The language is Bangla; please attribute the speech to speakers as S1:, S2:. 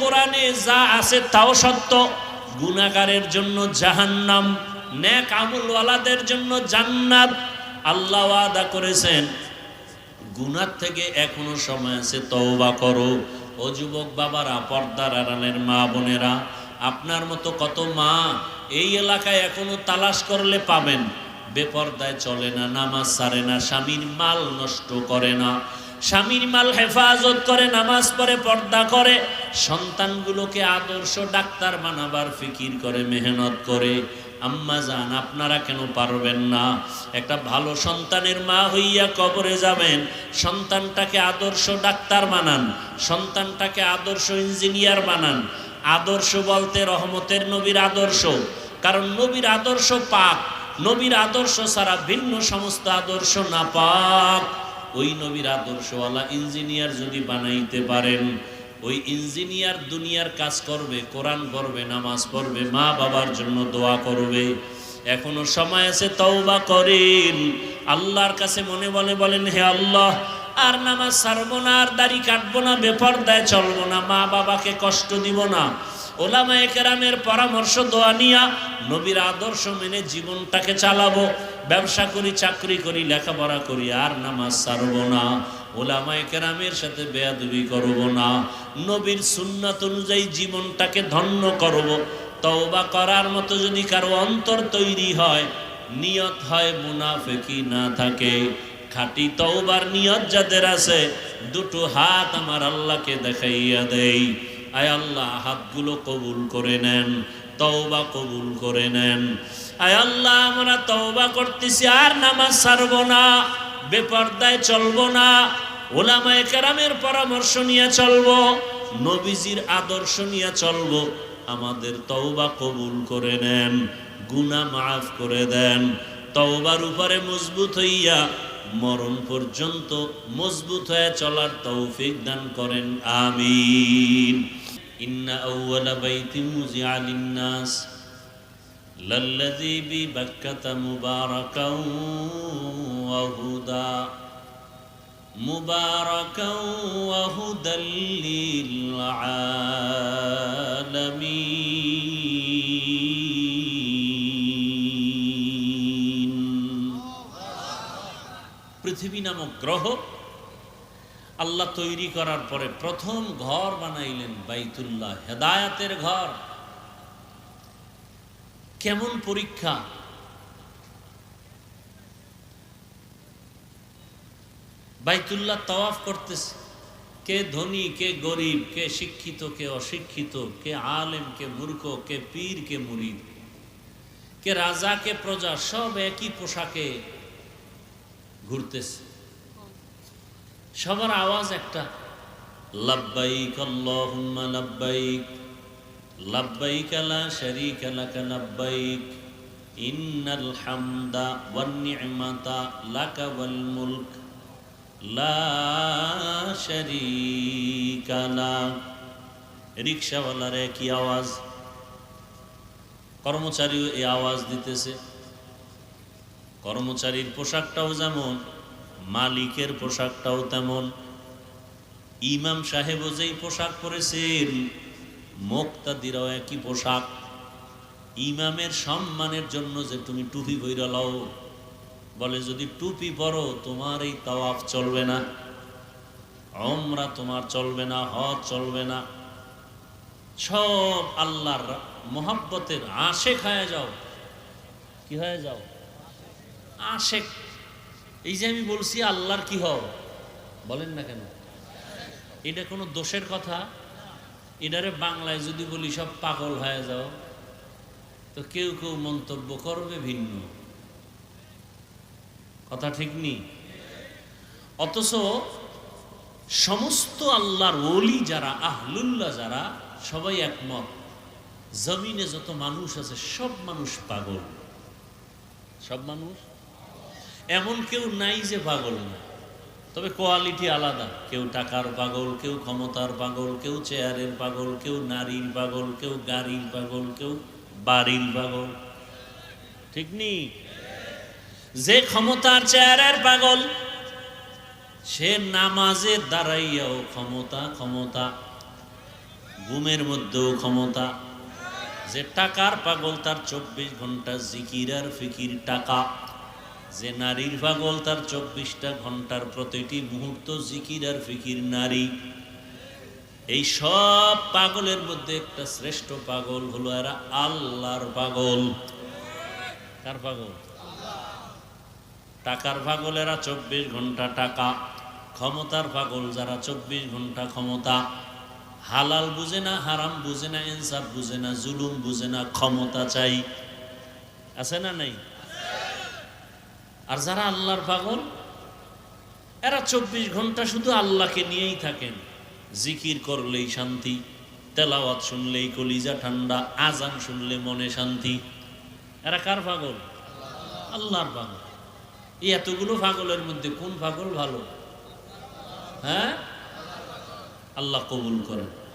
S1: কোরআনে যা আছে তাও সত্য। গুনাহগারের জন্য জাহান্নাম, নেক আমলওয়ালাদের জন্য জান্নাত। আল্লাহ আদা করেছেন গুনার থেকে এখনও সময় আছে তওবা করো। ও যুবক বাবারা, পর্দার আড়ালের মা বোনেরা, আপনার মতো কত মা এই এলাকায় এখনও তালাশ করলে পাবেন। বেপর্দায় চলে না, নামাজ সারে না, স্বামীর মাল নষ্ট করে না। স্বামীর মাল হেফাজত করে, নামাজ পড়ে, পর্দা করে, সন্তানগুলোকে আদর্শ ডাক্তার বানাবার ফিকির করে, মেহনত করে। আম্মা যান আপনারা কেন পারবেন না? একটা ভালো সন্তানের মা হইয়া কবরে যাবেন, সন্তানটাকে আদর্শ ডাক্তার বানান, সন্তানটাকে আদর্শ ইঞ্জিনিয়ার বানান। আদর্শ বলতে রহমতের নবীর আদর্শ, কারণ নবীর আদর্শ পাক, নবীর আদর্শ ছাড়া ভিন্ন সমস্ত আদর্শ না পাক ওই নবীর আদর্শওয়ালা ইঞ্জিনিয়ার যদি বানাইতে পারেন, ওই ইঞ্জিনিয়ার দুনিয়ার কাজ করবে, কোরআন পড়বে, নামাজ পড়বে, মা বাবার জন্য দোয়া করবে। এখনও সময় আছে, তওবা করেন। আল্লাহর কাছে মনে বলে বলেন, হে আল্লাহ, আর নামাজ ছাড়বো না, আর দাড়ি কাটবো না বেপরদায় চলবো না, মা বাবাকে কষ্ট দিব না। ওলামায়ে কেরামের পরামর্শ দোয়া নিয়া নবীর আদর্শ মেনে জীবনটাকে চালাবো, ব্যবসা করি, চাকরি করি, লেখাপড়া করি, আর নামাজ ছাড়বো না। ওলামায়ে কেরামের সাথে বেয়াদবি করব না। নবীর সুন্নাত অনুযায়ী জীবনটাকে ধন্য করব। তওবা করার মতো যদি কারও অন্তর তৈরি হয়, নিয়ত হয় মুনাফেকি না থাকে। খাঁটি তওবার নিয়ত যাদের আছে, দুটো হাত আমার আল্লাহকে দেখাইয়া দেই। আয় আল্লাহ, হাতগুলো কবুল করে নেন, তওবা কবুল করে নেন। আয় আল্লাহ, আমরা তওবা করতেছি, আর নামাজ ছাড়ব না, বেপর্দায় চলবো না, ওলামায়ে কেরামের পরামর্শ নিয়ে চলবো, নবীজির আদর্শ নিয়ে চলবো, আমাদের তওবা কবুল করে নেন, গুনাহ মাফ করে দেন। তওবার উপরে মজবুত হইয়া, মরণ পর্যন্ত মজবুত হয়ে চলার তৌফিক দান করেন, আমিন। ইন্না আউওয়ালা বাইতি মুজিআ লিন-নাস লাল্লাযী বিবাক্কাতা মুবারাকাও ওয়া হুদা মুবারাকাও ওয়া হুদাল লিল আলামিন পৃথিবী নামক গ্রহ আল্লাহ তৈরি করার পরে প্রথম ঘর বানাইলেন বাইতুল্লাহ, হেদায়াতের ঘর। কেমন পরীক্ষা? বাইতুল্লাহ তওয়াফ করতেছে। কে ধনী, কে গরিব, কে শিক্ষিত, কে অশিক্ষিত, কে আলেম, কে মূর্খ, কে পীর, কে মুরিদ, কে রাজা, কে প্রজা, সব একই পোশাকে ঘুরতেছে। সবার আওয়াজ একটা। লাব্বাইক আল্লাহুম্মা লাব্বাইক লাব্বাইক লা রিকশাওয়ালার একই আওয়াজ? কর্মচারীও এই আওয়াজ দিতেছে। কর্মচারীর পোশাকটাও যেমন মালিকের পোশাকটাও তেমন। ইমাম সাহেবও যেই পোশাক পরেছেন, মোক্তাদিরাও একই পোশাক। ইমামের সম্মানের জন্য যে তুমি টুপি বইরা লও, বলে যদি টুপি পরো তোমার এই তাওয়াফ চলবে না। অমরা তোমার চলবে না, হজ চলবে না। সব আল্লাহর মোহাব্বতের আশেক হয়ে যাও। কি হয়ে যাও? আশেক। এই যে আমি বলছি আল্লাহর কি হও বলেন না কেন? এটা কোনো দোষের কথা? এটারে বাংলায় যদি বলি সব পাগল হয়ে যাও, তো কেউ কেউ মন্তব্য করবে ভিন্ন। কথা ঠিক নেই অথচ সমস্ত আল্লাহর ওলি যারা, আহলুল্লাহ যারা, সবাই একমত, জমিনে যত মানুষ আছে সব মানুষ পাগল। সব মানুষ? এমন কেউ নাই যে পাগল না। তবে কোয়ালিটি আলাদা। কেউ টাকার পাগল, কেউ ক্ষমতার পাগল, কেউ চেয়ারের পাগল, কেউ নারীর পাগল, কেউ গাড়ির পাগল, কেউ বাড়ির পাগল। ঠিক নেই যে ক্ষমতার চেয়ারের পাগল, সে নামাজে দাঁড়াইয়াও ক্ষমতা ক্ষমতা, ঘুমের মধ্যেও ক্ষমতা। যে টাকার পাগল, তার চব্বিশ ঘণ্টা জিকির আর ফিকির টাকা। যে নারীর পাগল তার চব্বিশটা ঘণ্টার প্রতিটি মুহূর্ত জিকির আর ফিকির নারী। এই সব পাগলের মধ্যে একটা শ্রেষ্ঠ পাগল হলো এরা আল্লাহর পাগল। কার পাগল? টাকার পাগল এরা চব্বিশ ঘণ্টা টাকা। ক্ষমতার পাগল যারা চব্বিশ ঘণ্টা ক্ষমতা। হালাল বুঝে না, হারাম বুঝে না, ইনসাফ বুঝে না, জুলুম বুঝে না, ক্ষমতা চাই। আছে না নেই? আর যারা আল্লাহর পাগল, এরা চব্বিশ ঘণ্টা শুধু আল্লাহকে নিয়েই থাকেন। জিকির করলেই শান্তি, তেলাওয়াত শুনলেই কলিজা ঠান্ডা আজান শুনলে মনে শান্তি। এরা কার পাগল? আল্লাহর পাগল। এই এতগুলো পাগলের মধ্যে কোন পাগল ভালো? হ্যাঁ? আল্লাহ কবুল করেন।